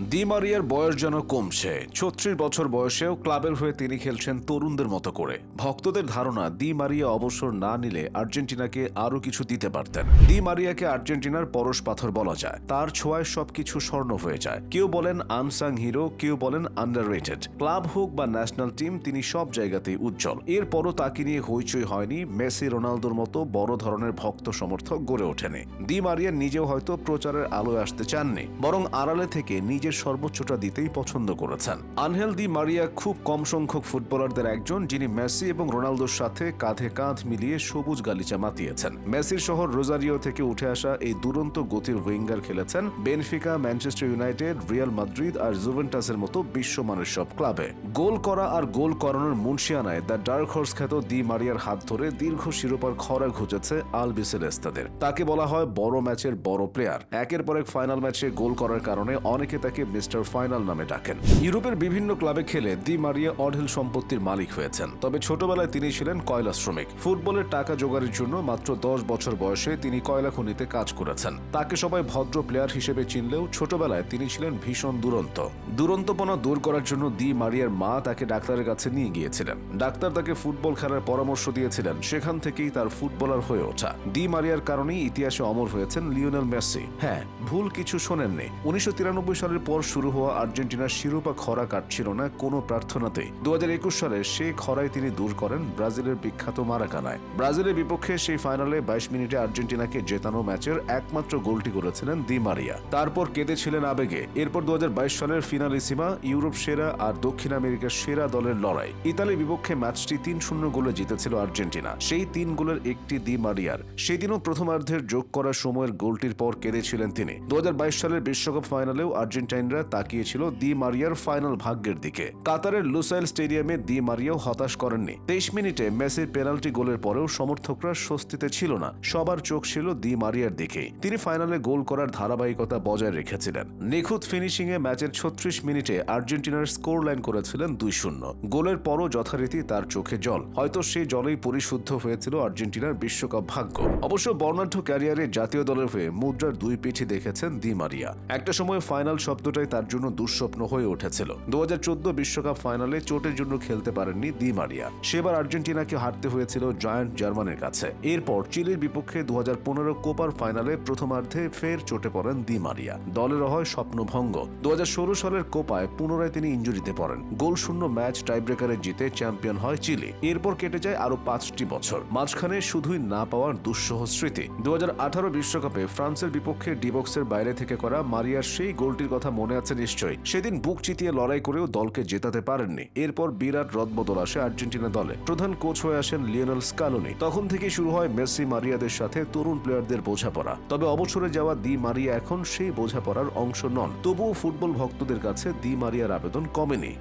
দি মারিয়ার বয়স যেন কমছে। ছত্রিশ বছর বয়সেও ক্লাবের হয়ে তিনি খেলছেন তরুণদের মতো করে। ভক্তদের ধারণা দি মারিয়া অবসর না নিলে আর্জেন্টিনাকে আরও কিছু দিতে পারতেন। দি মারিয়াকে আর্জেন্টিনার পরশ পাথর বলা যায়। তার ছোঁয়ায় সবকিছু স্বর্ণ হয়ে যায়। কেউ বলেন আনসাং হিরো, কেউ বলেন আন্ডার ক্লাব হোক বা ন্যাশনাল টিম তিনি সব জায়গাতেই উজ্জ্বল। এরপরও তাকে নিয়ে হইচই হয়নি মেসি, রোনালদোর মতো বড় ধরনের ভক্ত সমর্থক গড়ে ওঠেনি। দি মারিয়া নিজেও হয়তো প্রচারের আলোয় আসতে চাননি, বরং আড়ালে থেকে নিজের সর্বোচ্চটা দিতেই পছন্দ করেছেন। আনহেল দি মারিয়া খুব কম সংখ্যক ফুটবলারদের একজন, যিনি মেসি এবং রোনালদোর সাথে কাঁধে কাঁধ মিলিয়ে সবুজ গালিচা মাতিয়েছেন। মেসির শহর রোজারিও থেকে উঠে আসা এই দুরন্ত গতির উইঙ্গার খেলেছেন Benfica, Manchester United, Real Madrid আর জুভেন্টাসের মতো বিশ্বমানের সব ক্লাবে। গোল করা আর গোল করানোর মুন্সিয়ানায় দ্য ডার্ক হর্স খ্যাত দি মারিয়ার হাত ধরে দীর্ঘ শিরোপার খরা ঘুচেছে আল বিসেলেস্তাদের তাকে বলা হয় বড় ম্যাচের বড় প্লেয়ার। একের পর এক ফাইনাল ম্যাচে গোল করার কারণে অনেকে তাকে মিস্টার ফাইনাল নামে ডাকেন। ইউরোপের বিভিন্ন ক্লাবে খেলে দি মারিয়া অঢেল সম্পত্তির মালিক হয়েছেন। তবে ছোটবেলায় তিনি ছিলেন কয়লা শ্রমিক। ফুটবলের টাকা জোগাড়ের জন্য মাত্র দশ বছর বয়সে তিনি কয়লা খনিতে কাজ করেছেন। তাকে সবাই ভদ্র প্লেয়ার হিসেবে চিনলেও ছোটবেলায় তিনি ছিলেন ভীষণ দুরন্ত। দুরন্তপনা দূর করার জন্য দি মারিয়ার মা তাকে ডাক্তারের কাছে নিয়ে গিয়েছিলেন। ডাক্তার তাকে ফুটবল খেলার পরামর্শ দিয়েছিলেন। সেখান থেকেই তার ফুটবলার হয়ে ওঠা। দি মারিয়ার কারণেই ইতিহাসে অমর হয়েছেন লিওনেল মেসি। হ্যাঁ ভুল কিছু শোনেননি। উনিশশো তিরানব্বই সালের পর শুরু হওয়া আর্জেন্টিনার শিরোপা খরা কাটছিল না, কোনো প্রার্থনাতেই। দু সালে সে খরায় তিনি দূর করেন ব্রাজিলের বিখ্যাত মারাকানায়। ব্রাজিলের বিপক্ষে সেই ফাইনালে বাইশ মিনিটে আর্জেন্টিনাকে জেতানো ম্যাচের একমাত্র গোলটি করেছিলেন দি মারিয়া। তারপর কেঁদেছিলেন আবেগে। এরপর দু সালের ফিনালে ফিনালিসিমা, ইউরোপ সেরা আর দক্ষিণ আমেরিকার সেরা দলের লড়াই। ইতালির বিপক্ষে ম্যাচটি তিন শূন্য গোলে জিতেছিল আর্জেন্টিনা। সেই তিন গোলের একটি দি মারিয়ার। সেদিনও প্রথমার্ধের যোগ করার সময়ের গোলটির পর কেঁদেছিলেন তিনি। দু হাজার বাইশ সালের বিশ্বকাপ ফাইনালেও আর্জেন্টাইনরা তাকিয়েছিল দি মারিয়ার ফাইনাল ভাগ্যের দিকে। কাতারের লুসাইল স্টেডিয়ামে দি মারিয়াও হতাশ করেননি। তেইশ মিনিটে মেসির পেনাল্টি গোলের পরেও সমর্থকরা স্বস্তিতে ছিল না। সবার চোখ ছিল দি মারিয়ার দিকেই তিনি ফাইনালে গোল করার ধারাবাহিকতা বজায় রেখেছিলেন। নিখুঁত ফিনিশিংয়ে ম্যাচের ছত্রিশ মিনিটে আর্জেন্টিনার স্কোর লাইন করেছিলেন দুই শূন্য। গোলের পরও যথারীতি তার চোখে জল। হয়তো সেই জলেই পরিশুদ্ধ হয়েছিল আর্জেন্টিনার বিশ্বকাপ ভাগ্য। অবশ্য বর্ণাঢ্য ক্যারিয়ারে জাতীয় দলের হয়ে মুদ্রার দুই পিঠি দেখেছেন দি মারিয়া। একটা সময় ফাইনাল শব্দটাই তার জন্য দুঃস্বপ্ন হয়ে উঠেছিল। দু বিশ্বকাপ ফাইনালে চোটের জন্য খেলতে পারেননি দি মারিয়া। সেবার আর্জেন্টিনাকে হারতে হয়েছিল জয়ান্ট জার্মানের কাছে। এরপর চিলির বিপক্ষে দু কোপার ফাইনালে প্রথমার্ধে ফের চোটে পড়েন দি মারিয়া। দলের হয় স্বপ্নভঙ্গ। দু সালের কোপায় পুনরায় তিনি ইঞ্জুরিতে পড়েন। গোল শূন্য ম্যাচ টাইব্রেকারে জিতে চ্যাম্পিয়ন হয় চিলি। এরপর কেটে যায় আরও পাঁচটি বছর। মাঝখানে শুধুই না পাওয়ার দুঃসহ স্মৃতি। দু বিশ্বকাপে ফ্রান্সের বিপক্ষে ডিবক্সের বাইরে থেকে করা মারিয়ার সেই গোলটির কথা মনে আছে নিশ্চয়ই। সেদিন বুক চিতিয়ে লড়াই করেও দলকে জেতাতে পারেননি। এরপর বিরাট রদবদল আসে আর্জেন্টিনা দলে। প্রধান কোচ হয়ে আসেন লিওনেল স্কালোনি। তখন থেকে শুরু হয় মেসি মারিয়াদের সাথে তরুণ প্লেয়ারদের বোঝাপড়া। তবে অবসরে যাওয়া দি মারিয়া এখন সেই বোঝাপড়ার অংশ নন। তবুও ফুটবল ভক্তদের কাছে দি মারিয়ার আবেদন কমেনি।